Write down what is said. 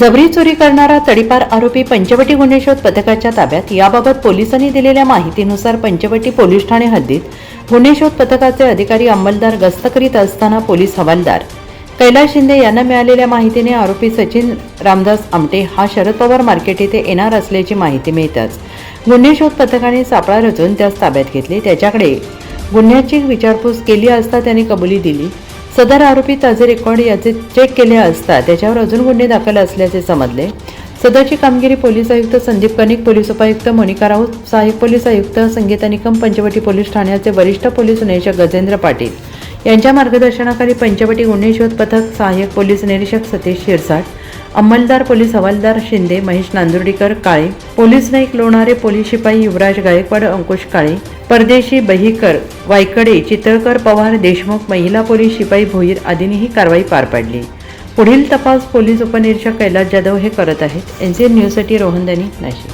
जबरी चोरी करणारा तडीपार आरोपी पंचवटी गुन्हे शोध पथकाच्या ताब्यात. याबाबत पोलिसांनी दिलेल्या माहितीनुसार पंचवटी पोलीस ठाणे हद्दीत गुन्हे शोध पथकाचे अधिकारी अंमलदार गस्त करीत असताना पोलीस हवालदार कैलास शिंदे यांना मिळालेल्या माहितीने आरोपी सचिन रामदास आमटे हा शरद पवार मार्केट येथे येणार असल्याची माहिती मिळताच गुन्हे शोध पथकाने सापळा रचून त्यास ताब्यात घेतले. त्याच्याकडे गुन्ह्याची विचारपूस केली असता त्याने कबुली दिली. सदर आरोपी ताजे रेकॉर्ड याचे चेक केले असता त्याच्यावर अजून गुन्हे दाखल असल्याचे समजले. सदरची कामगिरी पोलीस आयुक्त संदीप कनिक पोलीस उपायुक्त मोनिका राऊत सहाय्यक पोलीस आयुक्त संगीता निकम पंचवटी पोलीस ठाण्याचे वरिष्ठ पोलीस निरीक्षक गजेंद्र पाटील. यांच्या मार्गदर्शनाखाली पंचवटी गुन्हे शोध पथक सहाय्यक पोलीस निरीक्षक सतीश शिरसाट अंमलदार पोलीस हवालदार शिंदे महेश नांदुर्डीकर काळे पोलीस नाईक लोणारे पोलीस शिपाई युवराज गायकवाड अंकुश काळे परदेशी बहीकर वायकडे चितळकर पवार देशमुख महिला पोलीस शिपाई भोईर आदींनी ही कारवाई पार पाडली. पुढील तपास पोलीस उपनिरीक्षक कैलास जाधव हे करत आहेत. एनसीएन न्यूजसाठी रोहन दनी नाशिक.